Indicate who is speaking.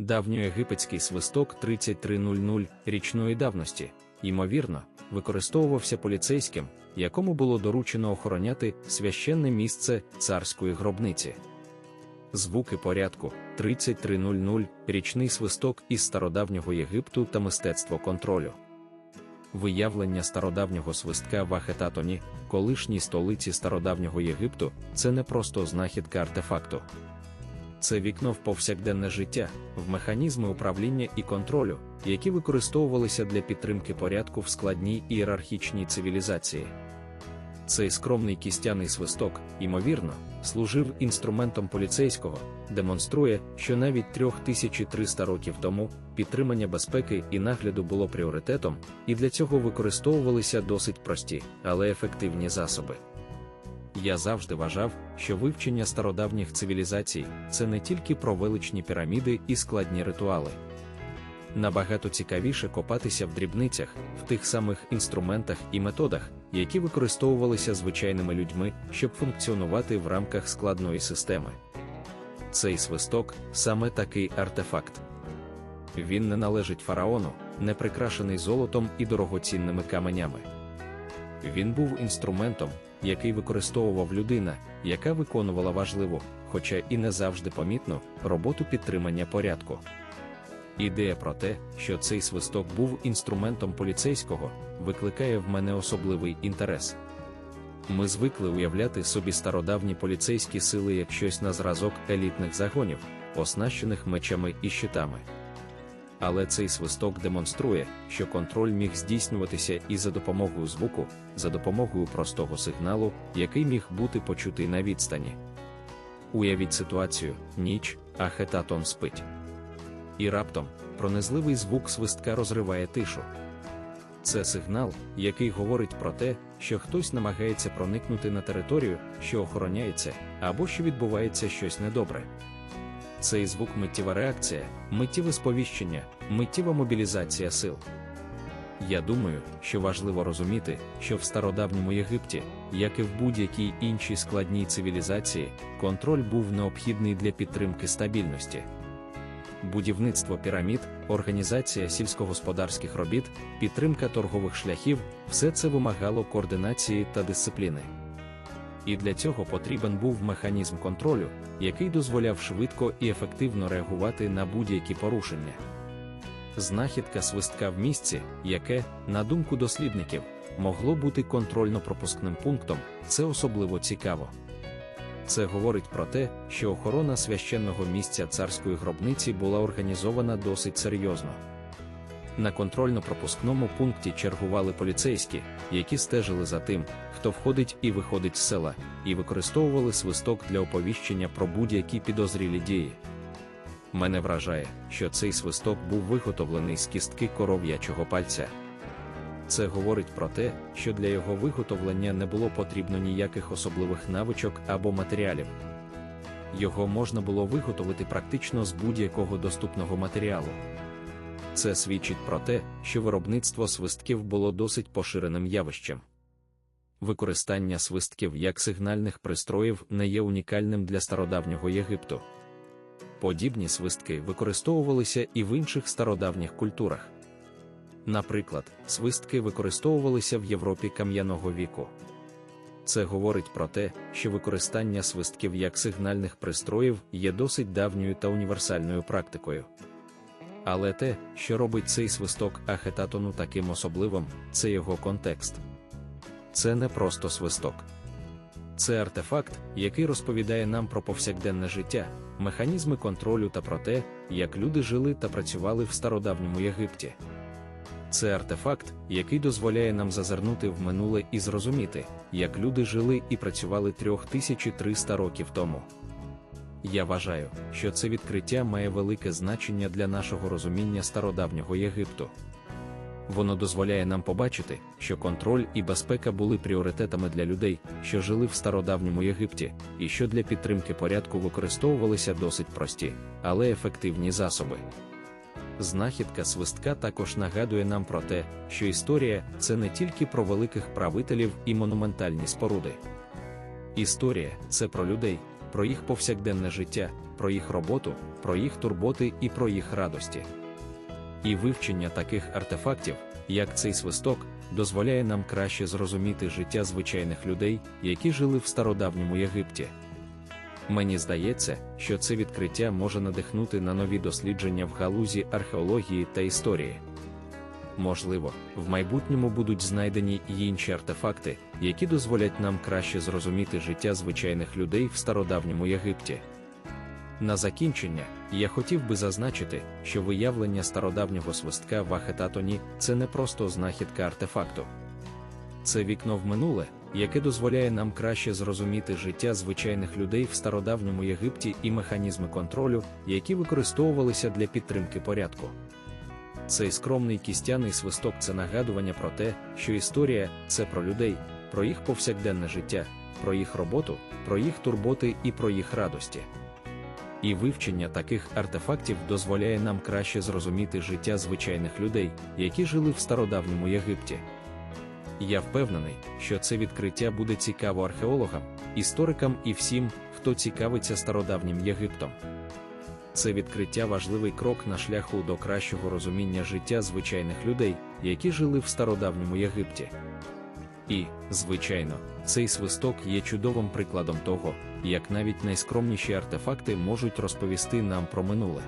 Speaker 1: Давньоєгипетський свисток 3300 річної давності, ймовірно, використовувався поліцейським, якому було доручено охороняти священне місце царської гробниці. Звуки порядку 3300 річний свисток із стародавнього Єгипту та мистецтво контролю. Виявлення стародавнього свистка в Ахетатоні, колишній столиці стародавнього Єгипту, це не просто знахідка артефакту. Це вікно в повсякденне життя, в механізми управління і контролю, які використовувалися для підтримки порядку в складній ієрархічній цивілізації. Цей скромний кістяний свисток, ймовірно, служив інструментом поліцейського, демонструє, що навіть 3300 років тому підтримання безпеки і нагляду було пріоритетом, і для цього використовувалися досить прості, але ефективні засоби. Я завжди вважав, що вивчення стародавніх цивілізацій це не тільки про величні піраміди і складні ритуали. Набагато цікавіше копатися в дрібницях, в тих самих інструментах і методах, які використовувалися звичайними людьми, щоб функціонувати в рамках складної системи. Цей свисток саме такий артефакт. Він не належить фараону, не прикрашений золотом і дорогоцінними каменями. Він був інструментом, який використовував людина, яка виконувала важливу, хоча і не завжди помітну, роботу підтримання порядку. Ідея про те, що цей свисток був інструментом поліцейського, викликає в мене особливий інтерес. Ми звикли уявляти собі стародавні поліцейські сили як щось на зразок елітних загонів, оснащених мечами і щитами. Але цей свисток демонструє, що контроль міг здійснюватися і за допомогою звуку, за допомогою простого сигналу, який міг бути почутий на відстані. Уявіть ситуацію, ніч, а хетатон спить. І раптом пронизливий звук свистка розриває тишу. Це сигнал, який говорить про те, що хтось намагається проникнути на територію, що охороняється, або що відбувається щось недобре. Цей звук миттєва реакція, миттєве сповіщення, миттєва мобілізація сил. Я думаю, що важливо розуміти, що в стародавньому Єгипті, як і в будь-якій іншій складній цивілізації, контроль був необхідний для підтримки стабільності. Будівництво пірамід, організація сільськогосподарських робіт, підтримка торгових шляхів все це вимагало координації та дисципліни. І для цього потрібен був механізм контролю, який дозволяв швидко і ефективно реагувати на будь-які порушення. Знахідка свистка в місці, яке, на думку дослідників, могло бути контрольно-пропускним пунктом, це особливо цікаво. Це говорить про те, що охорона священного місця царської гробниці була організована досить серйозно. На контрольно-пропускному пункті чергували поліцейські, які стежили за тим, хто входить і виходить з села, і використовували свисток для оповіщення про будь-які підозрілі дії. Мене вражає, що цей свисток був виготовлений з кістки коров'ячого пальця. Це говорить про те, що для його виготовлення не було потрібно ніяких особливих навичок або матеріалів. Його можна було виготовити практично з будь-якого доступного матеріалу. Це свідчить про те, що виробництво свистків було досить поширеним явищем. Використання свистків як сигнальних пристроїв не є унікальним для стародавнього Єгипту. Подібні свистки використовувалися і в інших стародавніх культурах. Наприклад, свистки використовувалися в Європі кам'яного віку. Це говорить про те, що використання свистків як сигнальних пристроїв є досить давньою та універсальною практикою. Але те, що робить цей свисток Ахетатону таким особливим, це його контекст. Це не просто свисток. Це артефакт, який розповідає нам про повсякденне життя, механізми контролю та про те, як люди жили та працювали в стародавньому Єгипті. Це артефакт, який дозволяє нам зазирнути в минуле і зрозуміти, як люди жили і працювали 3300 років тому. Я вважаю, що це відкриття має велике значення для нашого розуміння стародавнього Єгипту. Воно дозволяє нам побачити, що контроль і безпека були пріоритетами для людей, що жили в стародавньому Єгипті, і що для підтримки порядку використовувалися досить прості, але ефективні засоби. Знахідка свистка також нагадує нам про те, що історія це не тільки про великих правителів і монументальні споруди. Історія це про людей, про їх повсякденне життя, про їх роботу, про їх турботи і про їх радості. І вивчення таких артефактів, як цей свисток, дозволяє нам краще зрозуміти життя звичайних людей, які жили в стародавньому Єгипті. Мені здається, що це відкриття може надихнути на нові дослідження в галузі археології та історії. Можливо, в майбутньому будуть знайдені й інші артефакти, які дозволять нам краще зрозуміти життя звичайних людей в стародавньому Єгипті. На закінчення, я хотів би зазначити, що виявлення стародавнього свистка в Ахетатоні це не просто знахідка артефакту. Це вікно в минуле, яке дозволяє нам краще зрозуміти життя звичайних людей в стародавньому Єгипті і механізми контролю, які використовувалися для підтримки порядку. Цей скромний кістяний свисток це нагадування про те, що історія це про людей, про їх повсякденне життя, про їх роботу, про їх турботи і про їх радості. І вивчення таких артефактів дозволяє нам краще зрозуміти життя звичайних людей, які жили в стародавньому Єгипті. Я впевнений, що це відкриття буде цікаво археологам, історикам і всім, хто цікавиться стародавнім Єгиптом. Це відкриття важливий крок на шляху до кращого розуміння життя звичайних людей, які жили в стародавньому Єгипті. І, звичайно, цей свисток є чудовим прикладом того, як навіть найскромніші артефакти можуть розповісти нам про минуле.